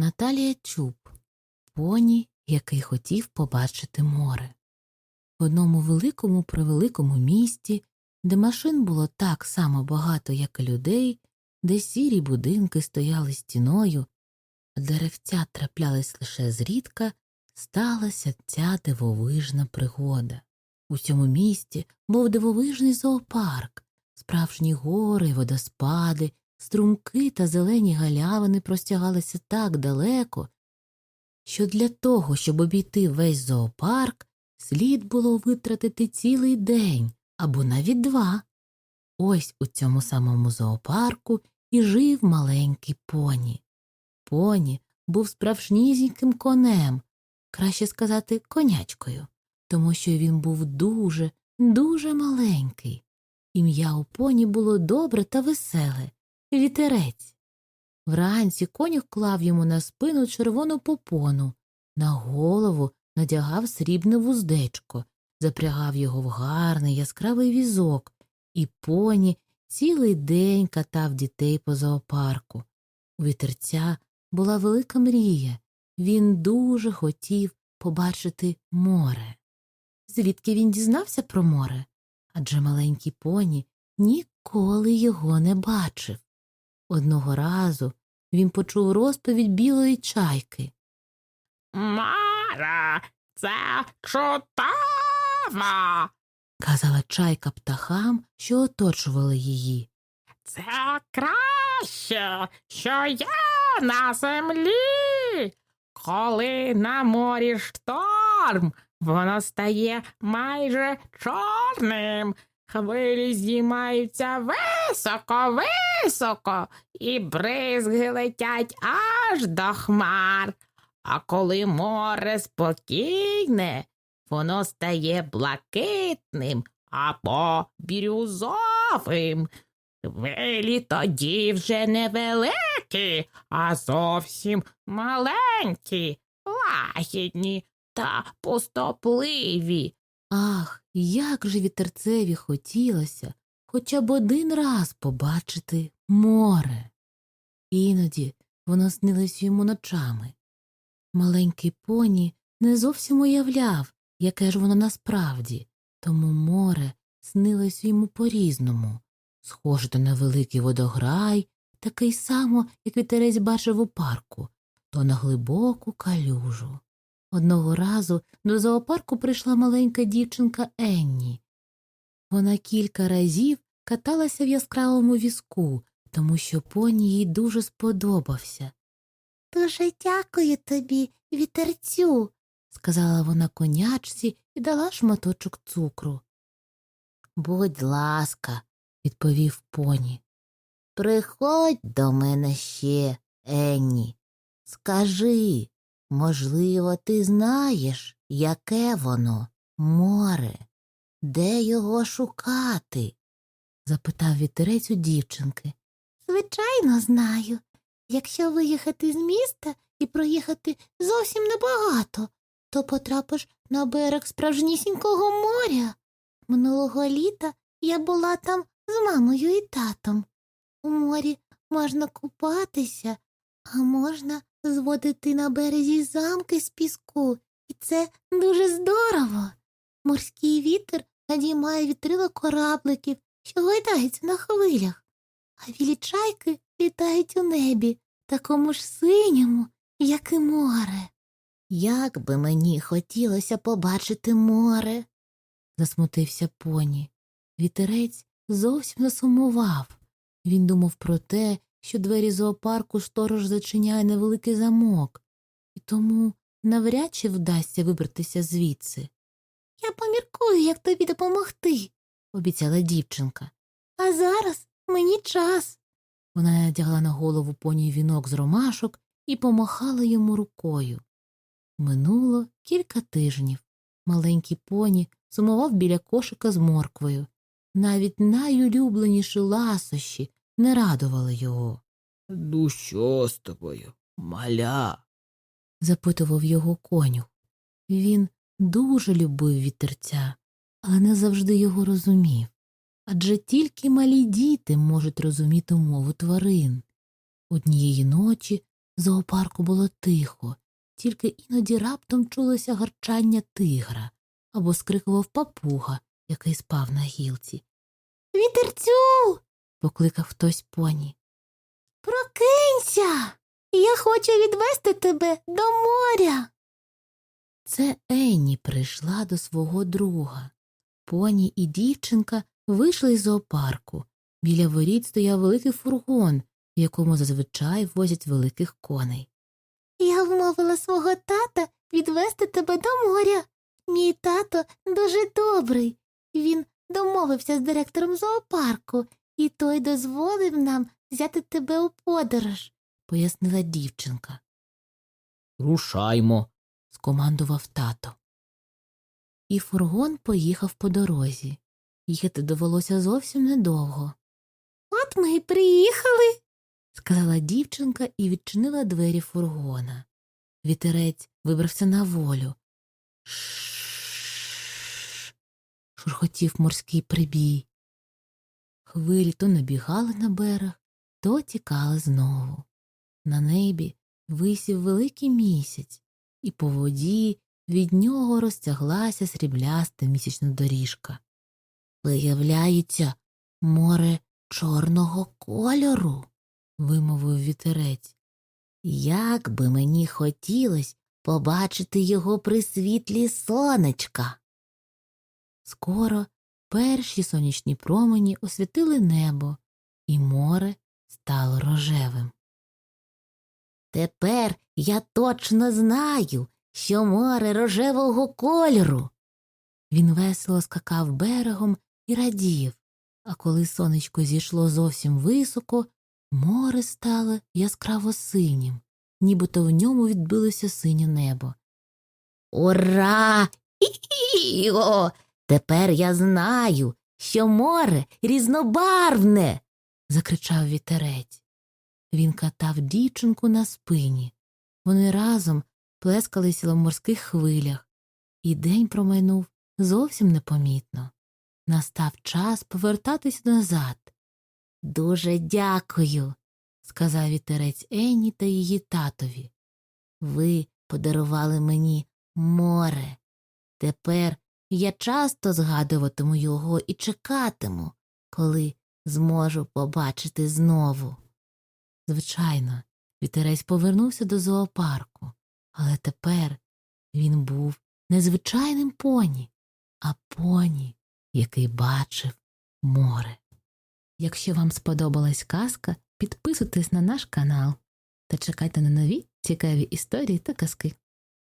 Наталія Чуб, поні, який хотів побачити море. В одному великому превеликому місті, де машин було так само багато, як і людей, де сірі будинки стояли стіною, а деревця траплялись лише зрідка, сталася ця дивовижна пригода. У цьому місті був дивовижний зоопарк, справжні гори, водоспади, струмки та зелені галявини простягалися так далеко, що для того, щоб обійти весь зоопарк, слід було витратити цілий день або навіть два. Ось у цьому самому зоопарку і жив маленький поні. Поні був справжнісіньким конем, краще сказати, конячкою, тому що він був дуже, дуже маленький. Ім'я у поні було добре та веселе вітерець. Вранці конюх клав йому на спину червону попону, на голову надягав срібне вуздечко, запрягав його в гарний яскравий візок, і поні цілий день катав дітей по зоопарку. У вітерця була велика мрія. Він дуже хотів побачити море. Звідки він дізнався про море? Адже маленький поні ніколи його не бачив. Одного разу він почув розповідь білої чайки. Мара, це чудово! казала чайка птахам, що оточували її. Це краще, що є на землі. Коли на морі шторм, воно стає майже чорним. Хвилі здіймаються високо, високо, і бризги летять аж до хмар. А коли море спокійне, воно стає блакитним або бірюзовим. Хвилі тоді вже невеликі, а зовсім маленькі, лагідні та пустопливі. Ах, як же вітерцеві хотілося хоча б один раз побачити море. Іноді воно снилось йому ночами. Маленький поні не зовсім уявляв, яке ж воно насправді, тому море снилось йому по-різному, схоже то на великий водограй, такий само, як вітерець бачив у парку, то на глибоку калюжу. Одного разу до зоопарку прийшла маленька дівчинка Енні. Вона кілька разів каталася в яскравому візку, тому що поні їй дуже сподобався. Дуже дякую тобі, вітерцю, сказала вона конячці і дала шматочок цукру. Будь ласка, відповів поні. Приходь до мене ще, Енні. Скажи, можливо, ти знаєш, яке воно море, де його шукати? запитав вітерець у дівчинки. Звичайно, знаю. Якщо виїхати з міста і проїхати зовсім небагато, то потрапиш на берег справжнісінького моря. Минулого літа я була там з мамою і татом. У морі можна купатися, а можна зводити на березі замки з піску, і це дуже здорово. Морський вітер надіймає вітрила корабликів, що гойдаються на хвилях, а вілі чайки літають у небі, такому ж синьому, як і море. Як би мені хотілося побачити море, засмутився поні. Вітерець зовсім засумував. Він думав про те, що двері зоопарку сторож зачиняє невеликий замок, і тому навряд чи вдасться вибратися звідси. Я поміркую, як тобі допомогти, обіцяла дівчинка. А зараз мені час. Вона надягла на голову поні вінок з ромашок і помахала йому рукою. Минуло кілька тижнів. Маленький поні сумував біля кошика з морквою. Навіть найулюбленіші ласощі не радували його. Ну що з тобою, маля? запитував його конюх. Він дуже любив вітерця, але не завжди його розумів. Адже тільки малі діти можуть розуміти мову тварин. Однієї ночі В зоопарку було тихо, тільки іноді раптом чулося гарчання тигра або скрикував папуга, який спав на гілці. Вітерцю. покликав хтось поні. Прокинься. Я хочу відвести тебе до моря. Це Енні прийшла до свого друга. Поні і дівчинка вийшли з зоопарку. Біля воріт стояв великий фургон, в якому зазвичай возять великих коней. Я вмовила свого тата відвести тебе до моря. Мій тато дуже добрий. Він домовився з директором зоопарку, і той дозволив нам взяти тебе у подорож, пояснила дівчинка. Рушаймо. Скомандував тато. І фургон поїхав по дорозі. Їхати довелося зовсім недовго. От ми й приїхали, сказала дівчинка і відчинила двері фургона. Вітерець вибрався на волю. Шурхотів морський прибій. Хвилі то набігали на берег, то тікали знову. На небі висів великий місяць, і по воді від нього розтяглася срібляста місячна доріжка. Виявляється, море чорного кольору, вимовив вітерець. Як би мені хотілось побачити його при світлі сонечка. Скоро перші сонячні промені освітили небо, і море стало рожевим. Тепер я точно знаю, що море рожевого кольору. Він весело скакав берегом і радів, а коли сонечко зійшло зовсім високо, море стало яскраво синім, нібито в ньому відбилося синє небо. Ура! Іо! Тепер я знаю, що море різнобарвне. закричав вітерець. Він катав дівчинку на спині. Вони разом плескалися в морських хвилях, і день промайнув зовсім непомітно. Настав час повертатись назад. Дуже дякую, сказав вітерець Енні та її татові. Ви подарували мені море. Тепер я часто згадуватиму його і чекатиму, коли зможу побачити знову. Звичайно, вітерець повернувся до зоопарку, але тепер він був не звичайним поні, а поні, який бачив море. Якщо вам сподобалась казка, підписуйтесь на наш канал та чекайте на нові цікаві історії та казки.